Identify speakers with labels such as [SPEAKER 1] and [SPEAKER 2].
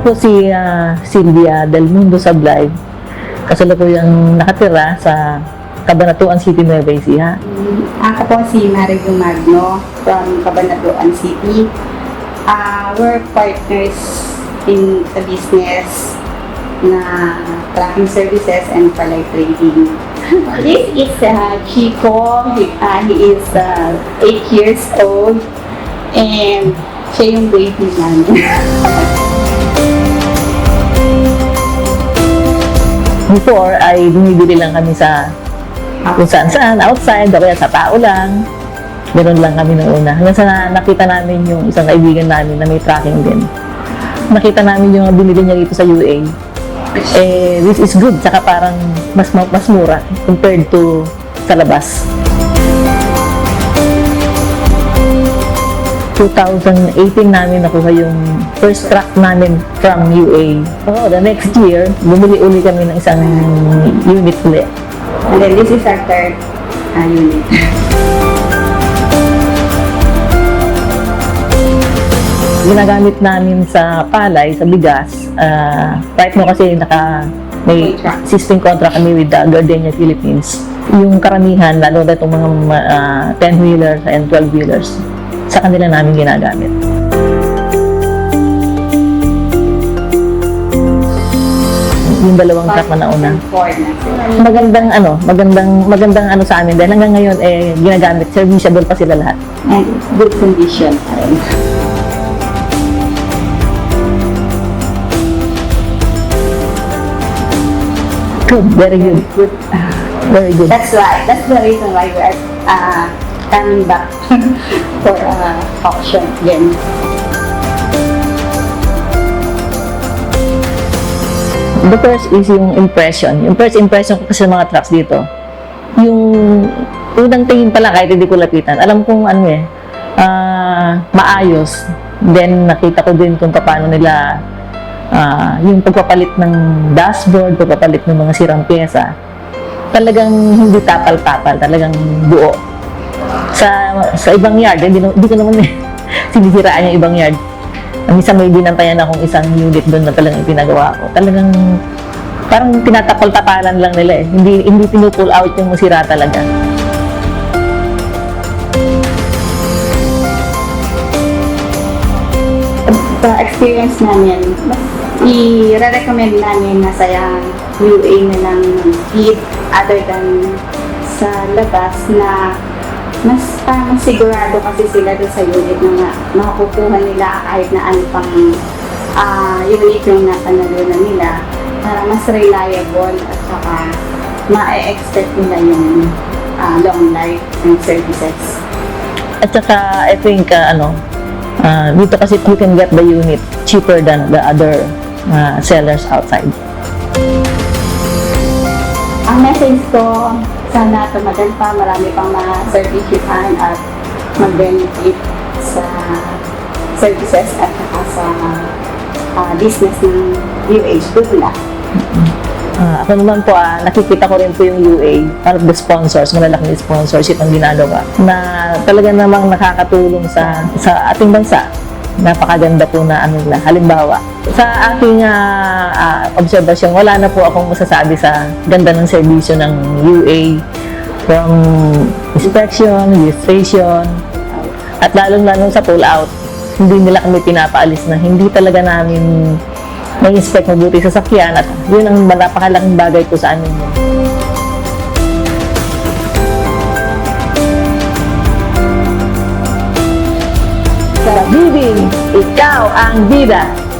[SPEAKER 1] po si ah, Sylvia Del Mundo Sablay. Kasalukuyang nakatira sa Cabanatuan City, Nueva Ecija.
[SPEAKER 2] Ako po si Marigo Magno from Cabanatuan City. Uh, we're partners in the business na tracking services and palay trading. This is uh, Chico. He, uh, he is uh, 8 years old and siya yung baby namin.
[SPEAKER 1] Before ay bumibili lang kami sa kung saan saan, outside, o kaya sa tao lang. Ganun lang kami noong una. Hanggang sa na- nakita namin yung isang kaibigan namin na may tracking din. Nakita namin yung binili niya dito sa UA. Eh, this is good. Saka parang mas, ma- mas mura compared to sa labas. 2018 namin nakuha yung first track namin from UA. So, the next year, bumili uli kami ng isang unit ulit.
[SPEAKER 2] And then this is our third uh, unit.
[SPEAKER 1] ginagamit namin sa palay, sa bigas. ah right mo kasi naka may
[SPEAKER 2] Contract.
[SPEAKER 1] existing contract kami with the Gardenia Philippines. Yung karamihan, lalo na itong mga ah, 10-wheelers and 12-wheelers, sa kanila namin ginagamit. Yung dalawang truck na nauna. Magandang ano, magandang magandang ano sa amin dahil hanggang ngayon eh ginagamit, serviceable pa sila lahat.
[SPEAKER 2] And good condition pa rin.
[SPEAKER 1] Good, very good,
[SPEAKER 2] Good.
[SPEAKER 1] very good.
[SPEAKER 2] That's why, that's the reason why we are uh, coming back for uh, auction again.
[SPEAKER 1] The first is yung impression. Yung first impression ko kasi mga trucks dito, yung unang tingin pa lang kahit hindi ko lapitan, alam kong ano eh, ah, maayos. Then nakita ko din kung paano nila ah, yung pagpapalit ng dashboard, pagpapalit ng mga sirang pyesa. Talagang hindi tapal-tapal, talagang buo. Sa sa ibang yard, hindi, hindi ko naman sinisiraan yung ibang yard. Isang may binantayan akong isang unit doon na talagang ipinagawa ko. Talagang parang tinatapal-tapalan lang nila eh. Hindi, hindi pinupull out yung sira talaga.
[SPEAKER 2] Sa experience namin, i-recommend namin na sa UA na lang speed other than sa labas na mas parang sigurado kasi sila doon sa unit na nga, makukuha nila kahit na ano pang ah unit yung napanalunan nila para mas reliable at saka ma-expect nila yung ah, long life ng services.
[SPEAKER 1] At saka, I think, uh, ano, uh, dito kasi you can get the unit cheaper than the other uh, sellers outside.
[SPEAKER 2] Ang message ko, sana tumagal pa, marami pang ma-servisyuhan at mag-benefit sa services at saka sa ah, business ng UH. Luck!
[SPEAKER 1] Ah, ako naman po, ah, nakikita ko rin po yung UA, one of the sponsors, malalaking sponsorship ang ginagawa, na talaga namang nakakatulong sa sa ating bansa. Napakaganda po na ano nila. Halimbawa, sa aking ah, ah, obserbasyon, wala na po akong masasabi sa ganda ng serbisyo ng UA from inspection, registration, at lalong-lalo sa pull-out. Hindi nila kami pinapaalis na hindi talaga namin may inspect mabuti sa sakyan at yun ang napakalaking bagay ko sa amin. Sa bidding, ikaw ang bida.